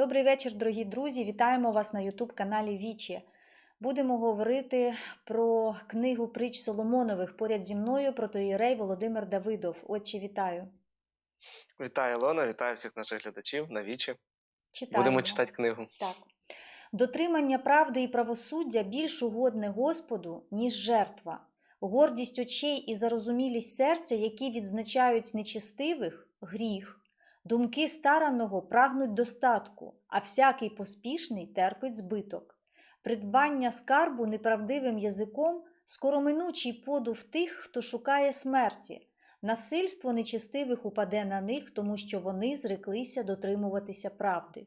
Добрий вечір, дорогі друзі! Вітаємо вас на youtube каналі Вічі. Будемо говорити про книгу притч Соломонових поряд зі мною протоїрей Володимир Давидов. Отче, вітаю. Вітаю, Ілона, вітаю всіх наших глядачів на вічі. Читаємо. Будемо читати книгу. Так. Дотримання правди і правосуддя більш угодне Господу, ніж жертва. Гордість очей і зарозумілість серця, які відзначають нечестивих гріх. Думки стараного прагнуть достатку, а всякий поспішний терпить збиток. Придбання скарбу неправдивим язиком скороминучий подув тих, хто шукає смерті. Насильство нечестивих упаде на них, тому що вони зреклися дотримуватися правди.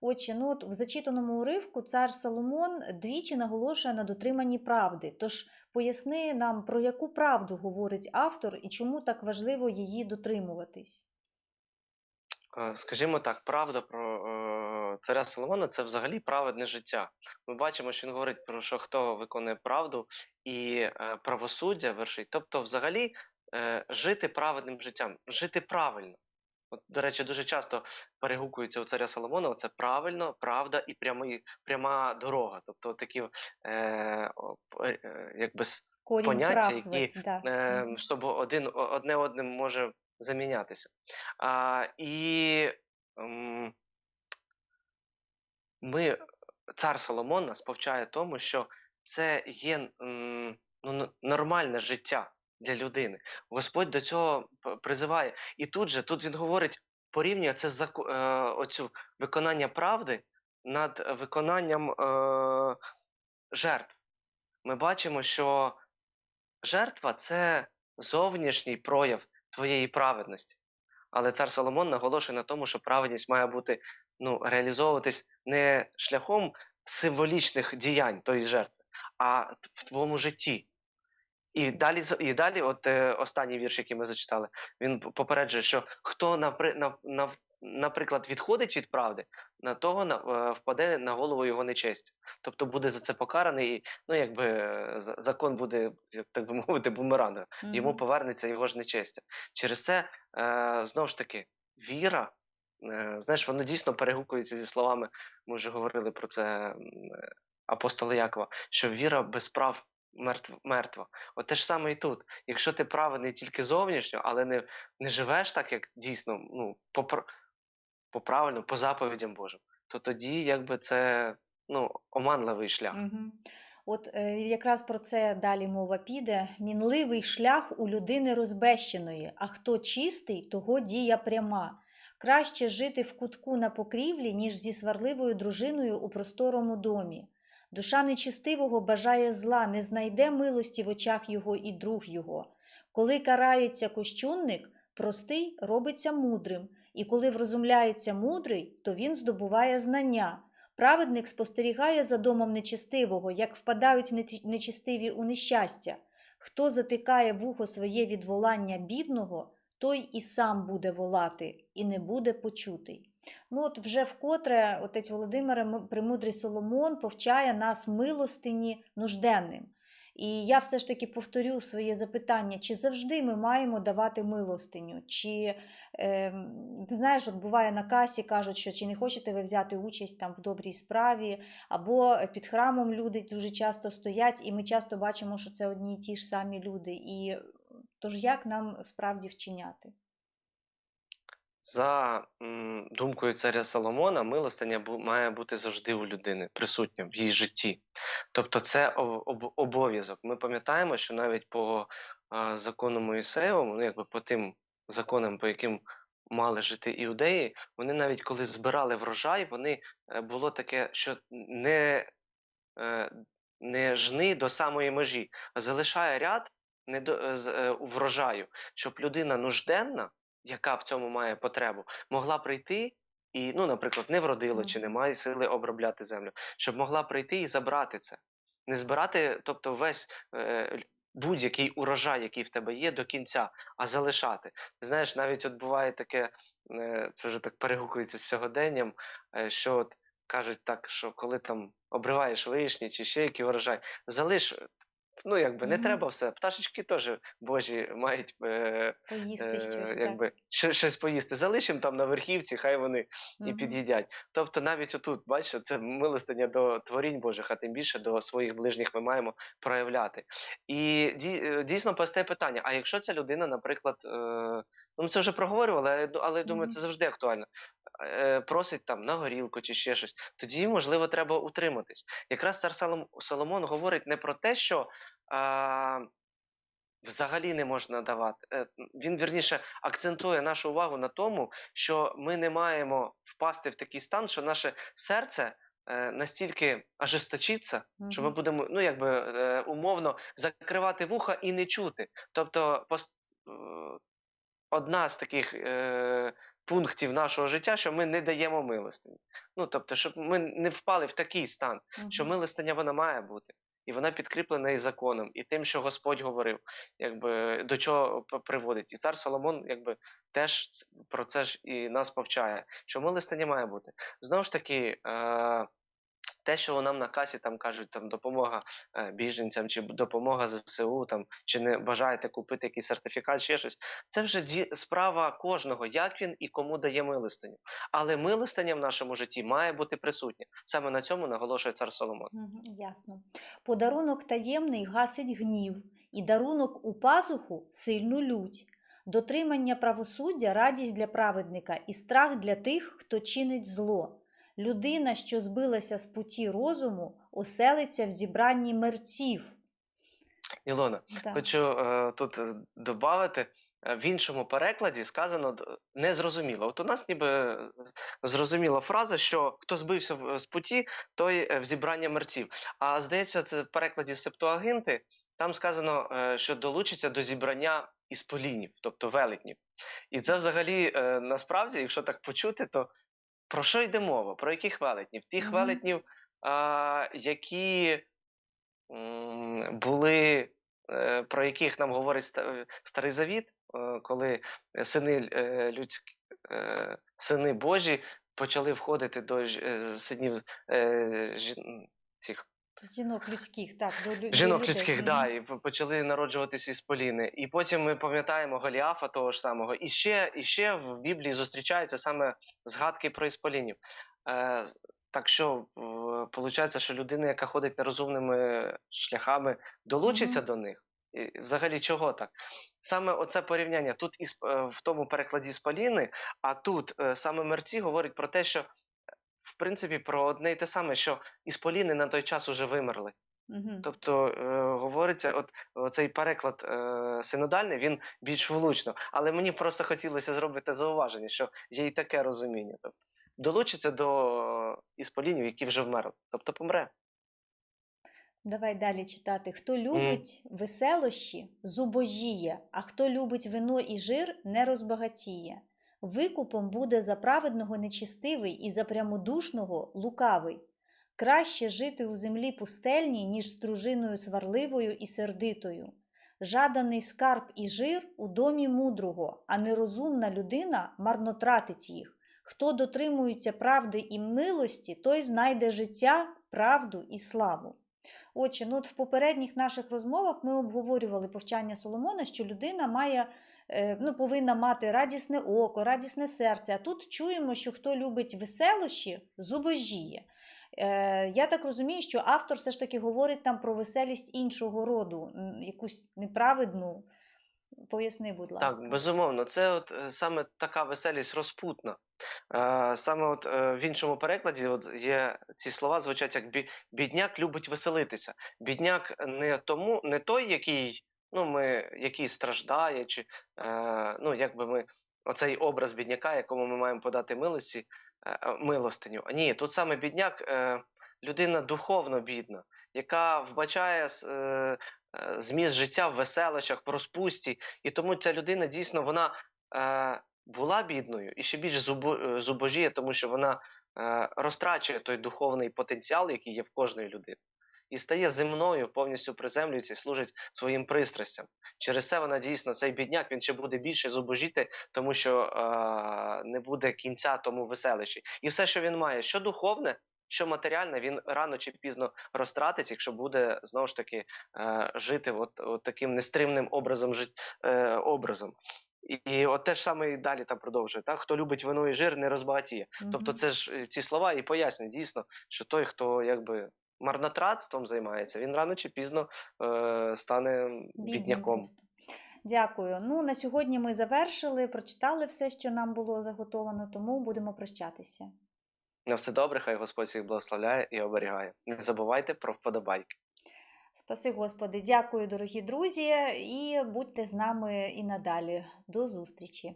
Отже, ну от в зачитаному уривку цар Соломон двічі наголошує на дотриманні правди. Тож поясни нам, про яку правду говорить автор і чому так важливо її дотримуватись. Е, Скажімо так, правда про е, царя Соломона це взагалі праведне життя. Ми бачимо, що він говорить про що хто виконує правду і е, правосуддя вершить. Тобто, взагалі, жити праведним життям, жити правильно. От, до речі, дуже часто перегукується у царя Соломона це правильно, правда і прямий, пряма дорога. Тобто такі е, е, якби Корінь Поняття, які, да. е, щоб один одне одним може замінятися. А, і ем, ми, цар Соломон нас повчає тому, що це є м, ну, нормальне життя для людини. Господь до цього призиває. І тут же, тут він говорить, порівнює це з е, оцю виконання правди над виконанням е, жертв. Ми бачимо, що жертва це зовнішній прояв твоєї праведності. Але цар Соломон наголошує на тому, що праведність має бути ну, реалізовуватись не шляхом символічних діянь тої жертви, а в твоєму житті. І далі, і далі, от е, останній вірш, який ми зачитали, він попереджує, що хто, навпри, нав- нав- наприклад, відходить від правди, на того е, впаде на голову його нечестя. Тобто буде за це покараний, і ну, якби е, закон буде, як так би мовити, бумерангом йому повернеться його ж нечестя. Через це, е, знову ж таки, віра, знаєш, воно дійсно перегукується зі словами, ми вже говорили про це апостола Якова, що віра без прав мертв, мертва. От те ж саме і тут. Якщо ти праведний тільки зовнішньо, але не, не живеш так, як дійсно, ну, по, пр- по правильно, по заповідям Божим, то тоді якби це ну, оманливий шлях. Мгм. От е, якраз про це далі мова піде. Мінливий шлях у людини розбещеної, а хто чистий, того дія пряма. Краще жити в кутку на покрівлі, ніж зі сварливою дружиною у просторому домі. Душа нечистивого бажає зла, не знайде милості в очах його і друг його. Коли карається кощунник, простий робиться мудрим, і коли врозумляється мудрий, то він здобуває знання. Праведник спостерігає за домом нечистивого, як впадають нечистиві у нещастя. Хто затикає вухо своє від волання бідного, той і сам буде волати, і не буде почутий. Ну от вже вкотре отець Володимир Премудрий Соломон повчає нас милостині нужденним. І я все ж таки повторю своє запитання: чи завжди ми маємо давати милостиню? Чи е, знаєш, от буває на касі, кажуть, що чи не хочете ви взяти участь там в добрій справі, або під храмом люди дуже часто стоять, і ми часто бачимо, що це одні й ті ж самі люди. І тож як нам справді вчиняти? За думкою царя Соломона, милостиня має бути завжди у людини, присутня в її житті. Тобто це об- об- обов'язок. Ми пам'ятаємо, що навіть по закону Моїсеєвому, ну якби по тим законам, по яким мали жити іудеї, вони навіть коли збирали врожай, вони е, було таке, що не, е, не жни до самої межі, а залишає ряд не до, е, врожаю, щоб людина нужденна, яка в цьому має потребу, могла прийти і, ну, наприклад, не вродило чи немає сили обробляти землю, щоб могла прийти і забрати це. Не збирати, тобто, весь е, будь-який урожай, який в тебе є, до кінця, а залишати. Знаєш, навіть от буває таке, е, це вже так перегукується з сьогоденням, е, що от кажуть так, що коли там обриваєш вишні чи ще який урожай, залиш Ну, якби не Мгм. треба все. Пташечки теж божі мають е, Поїсти е, щось, так. якби, щось поїсти. Залишимо там на верхівці, хай вони і Мгм. під'їдять. Тобто навіть отут, бачите, це милостиня до творінь Божих, а тим більше до своїх ближніх ми маємо проявляти. І е, дійсно постає питання: а якщо ця людина, наприклад, е, ну ми це вже проговорювали, але, я ду- але я думаю, Мгм. це завжди актуально. Е, Просить там на горілку чи ще щось, тоді можливо треба утриматись. Якраз цар Соломон говорить не про те, що а, взагалі не можна давати. Е, Він вірніше акцентує нашу увагу на тому, що ми не маємо впасти в такий стан, що наше серце е, настільки ажесточиться, що ми будемо, ну якби е, умовно закривати вуха і не чути. Тобто, пос- е, одна з таких е, пунктів нашого життя, що ми не даємо милостині. Ну тобто, щоб ми не впали в такий стан, що милостиня вона має бути. І вона підкріплена і законом, і тим, що Господь говорив, якби до чого приводить. І цар Соломон, якби теж про це ж і нас повчає, що милостиня має бути. Знову ж таки, е, те, що нам на касі там кажуть, там допомога е, біженцям, чи допомога ЗСУ, там чи не бажаєте купити якийсь сертифікат, ще щось. Це вже ді- справа кожного, як він і кому дає милостиню. Але милостиня в нашому житті має бути присутня. Саме на цьому наголошує цар Соломон. Мгм, Ясно. Подарунок таємний гасить гнів, і дарунок у пазуху сильну лють. Дотримання правосуддя радість для праведника і страх для тих, хто чинить зло. Людина, що збилася з путі розуму, оселиться в зібранні мерців. Ілона, Да. хочу е, тут е, додати. В іншому перекладі сказано незрозуміло. От у нас ніби е, зрозуміла фраза, що хто збився з путі, той е, в зібрання мерців. А здається, це в перекладі Септуагинти. Там сказано, е, що долучиться до зібрання ісполінів, тобто велетнів. І це взагалі е, насправді, якщо так почути, то про що йде мова? Про які велетнів? Тих -hmm. хвалетнів, а, які м, були, е, про яких нам говорить ста- Старий Завіт, е, коли сини е, людські, е, сини Божі почали входити до е, синів е, жін- цих Жінок людських, так, до, лю- жінок людей. людських, Мгм. да, і почали народжуватися із Поліни. І потім ми пам'ятаємо Голіафа того ж самого. І ще, і ще в Біблії зустрічаються саме згадки про ісполінів. Е, так що виходить, що людина, яка ходить нерозумними шляхами, долучиться Мгм. до них. І взагалі, чого так? Саме оце порівняння тут із, е, в тому перекладі з Поліни, а тут е, саме мерці говорить про те, що в принципі про одне й те саме, що ісполіни на той час уже вимерли. Мгм. Тобто е, говориться, от цей переклад е, синодальний, він більш влучно. Але мені просто хотілося зробити зауваження, що є і таке розуміння. Тобто долучиться до ісполінів, які вже вмерли. Тобто помре. Давай далі читати. Хто любить веселощі, зубожіє, а хто любить вино і жир, не розбагатіє. Викупом буде за праведного нечистивий і за прямодушного лукавий. Краще жити у землі пустельній, ніж з дружиною сварливою і сердитою. Жаданий скарб і жир у домі мудрого, а нерозумна людина марно тратить їх. Хто дотримується правди і милості, той знайде життя, правду і славу. Отже, ну от в попередніх наших розмовах ми обговорювали повчання Соломона, що людина має, ну, повинна мати радісне око, радісне серце. А тут чуємо, що хто любить веселощі, зубожіє. Е, я так розумію, що автор все ж таки говорить там про веселість іншого роду, якусь неправедну. Поясни, будь ласка. Так, безумовно, це от е, саме така веселість розпутна. Е, саме от е, в іншому перекладі от є ці слова звучать як бідняк любить веселитися. Бідняк не тому, не той, який, ну, ми, який страждає, чи е, ну, якби ми оцей образ бідняка, якому ми маємо подати милості, е, е, милостиню. Ні, тут саме бідняк е, людина духовно бідна, яка вбачає е, е, зміст життя в веселощах, в розпусті, і тому ця людина дійсно вона е, була бідною і ще більш е, зубожіє, тому що вона е, розтрачує той духовний потенціал, який є в кожної людини. І стає земною, повністю приземлюється і служить своїм пристрастям. Через це вона дійсно цей бідняк він ще буде більше зубожіти, тому що е, не буде кінця тому веселищі. І все, що він має, що духовне, що матеріальне, він рано чи пізно розтратиться, якщо буде знову ж таки е, жити от, от таким нестримним образом жит, е, образом. І, і от те ж саме і далі там продовжує. Так? Хто любить вино і жир, не розбагатіє. Тобто, це ж е, ці слова і пояснюють дійсно, що той, хто якби марнотратством займається, він рано чи пізно е, стане бідняком. Дякую. Ну на сьогодні ми завершили, прочитали все, що нам було заготовано, тому будемо прощатися. На все добре, хай Господь всіх благословляє і оберігає. Не забувайте про вподобайки. Спаси, Господи, дякую, дорогі друзі, і будьте з нами і надалі. До зустрічі.